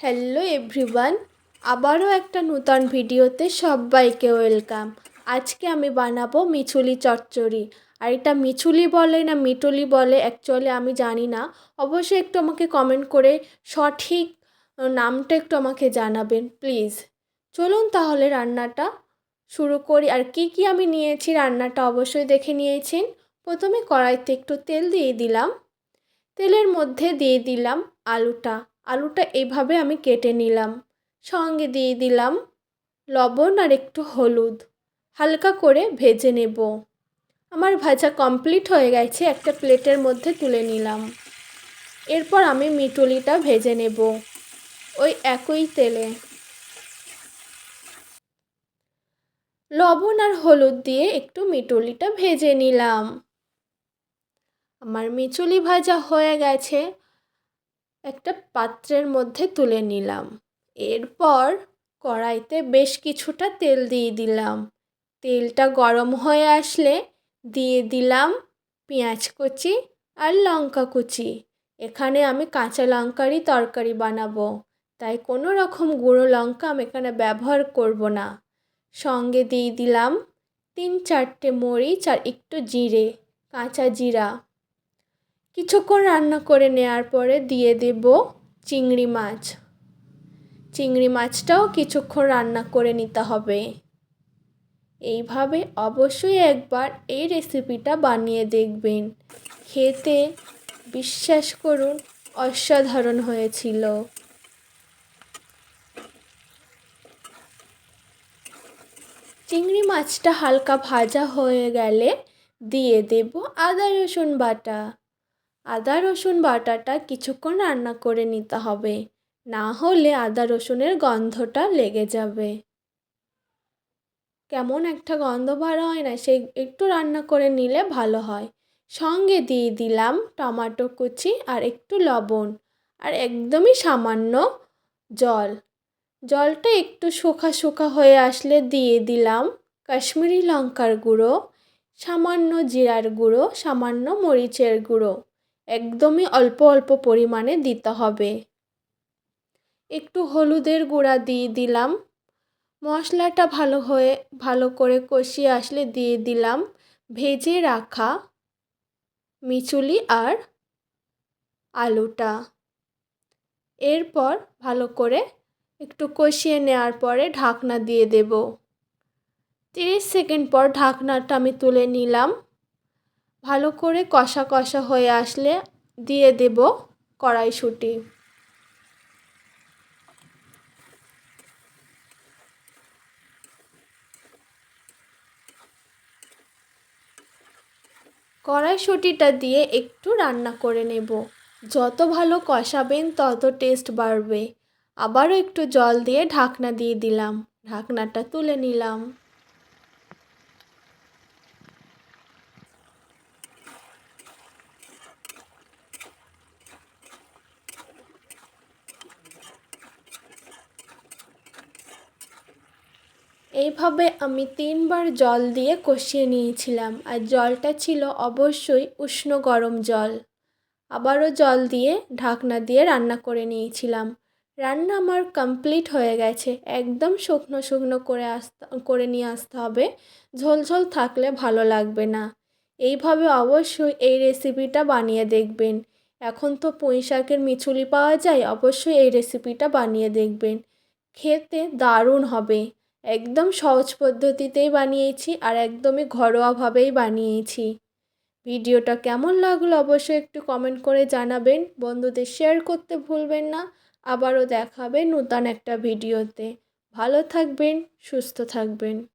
Hello everyone আবারও একটা নূতন ভিডিওতে সবাইকে ওয়েলকাম আজকে আমি বানাবো মিছুলি চচ্চড়ি। আর এটা মিছুলি বলে না মিটুলি বলে অ্যাকচুয়ালি আমি জানি না। অবশ্যই একটু আমাকে কমেন্ট করে সঠিক নামটা একটু আমাকে জানাবেন প্লিজ চলুন তাহলে রান্নাটা শুরু করি। আর কি কি আমি নিয়েছি, রান্নাটা অবশ্যই দেখে নিয়েছেন। প্রথমে কড়াইতে একটু তেল দিয়ে দিলাম। তেলের মধ্যে দিয়ে দিলাম আলুটা। আলুটা এইভাবে আমি কেটে নিলাম। সঙ্গে দিয়ে দিলাম লবণ আর একটু হলুদ। হালকা করে ভেজে নেব। আমার ভাজা কমপ্লিট হয়ে গেছে, একটা প্লেটের মধ্যে তুলে নিলাম। এরপর আমি মিটুলিটা ভেজে নেব ওই একই তেলে। লবণ আর হলুদ দিয়ে একটু মিটুলিটা ভেজে নিলাম। আমার মিচুলি ভাজা হয়ে গেছে। একটা পাত্রের মধ্যে তুলে নিলাম। এরপর কড়াইতে বেশ কিছুটা তেল দিয়ে দিলাম। তেলটা গরম হয়ে আসলে দিয়ে দিলাম পেঁয়াজ কুচি আর লঙ্কা কুচি। এখানে আমি কাঁচা লঙ্কারই তরকারি বানাবো, তাই কোনো রকম গুঁড়ো লঙ্কা আমি এখানে ব্যবহার করব না। সঙ্গে দিয়ে দিলাম তিন চারটে মরিচ আর একটু জিরে, কাঁচা জিরা। কিছুক্ষণ রান্না করে নেওয়ার পরে দিয়ে দেব চিংড়ি মাছ। চিংড়ি মাছটাও কিছুক্ষণ রান্না করে নিতে হবে। এইভাবে অবশ্যই একবার এই রেসিপিটা বানিয়ে দেখবেন। খেতে বিশ্বাস করুন, অসাধারণ হয়েছিল। চিংড়ি মাছটা হালকা ভাজা হয়ে গেলে দিয়ে দেব আদা রসুন বাটা। আদা, রসুন বাটাটা কিছুক্ষণ রান্না করে নিতে হবে। না হলে আদা, রসুনের গন্ধটা লেগে যাবে। কেমন একটা গন্ধ বার হয় না, সেই একটু রান্না করে নিলে ভালো হয়। সঙ্গে দিয়ে দিলাম টমাটো কুচি আর একটু লবণ আর একদমই সামান্য জল। জলটা একটু শুকা শুকা হয়ে আসলে দিয়ে দিলাম কাশ্মীরি লঙ্কার গুঁড়ো, সামান্য জিরার গুঁড়ো, সামান্য মরিচের গুঁড়ো। একদমই অল্প অল্প পরিমাণে দিতে হবে। একটু হলুদের গুঁড়া দিয়ে দিলাম। মশলাটা ভালো হয়ে, ভালো করে কষিয়ে আসলে দিয়ে দিলাম। ভেজে রাখা মিচুলি আর আলুটা। এরপর ভালো করে একটু কষিয়ে নেওয়ার পরে ঢাকনা দিয়ে দেব। তিরিশ সেকেন্ড পর ঢাকনাটা আমি তুলে নিলাম। ভালো করে কষা কষা হয়ে আসলে দিয়ে দেব কড়াইশুঁটি। কড়াইশুঁটিটা দিয়ে একটু রান্না করে নেব। যত ভালো কষাবেন তত টেস্ট বাড়বে। আবারও একটু জল দিয়ে ঢাকনা দিয়ে দিলাম। ঢাকনাটা তুলে নিলাম। এইভাবে আমি তিনবার জল দিয়ে কষিয়ে নিয়েছিলাম আর জলটা ছিল অবশ্যই উষ্ণ গরম জল। আবারও জল দিয়ে ঢাকনা দিয়ে রান্না করে নিয়েছিলাম। রান্না আমার কমপ্লিট হয়ে গেছে। একদম শুকনো শুকনো করে আসতে, করে নিয়ে আসতে হবে। ঝোল ঝোল থাকলে ভালো লাগবে না। এইভাবে অবশ্যই এই রেসিপিটা বানিয়ে দেখবেন। এখন তো পুঁই শাকের মিছুলি পাওয়া যায়, অবশ্যই এই রেসিপিটা বানিয়ে দেখবেন। খেতে দারুণ হবে। একদম সহজ পদ্ধতিতেই বানিয়েছি আর একদমই ঘরোয়াভাবেই বানিয়েছি। ভিডিওটা কেমন লাগল অবশ্যই একটু কমেন্ট করে জানাবেন। বন্ধুদের শেয়ার করতে ভুলবেন না। আবারও দেখাবে নূতন একটা ভিডিওতে। ভালো থাকবেন, সুস্থ থাকবেন।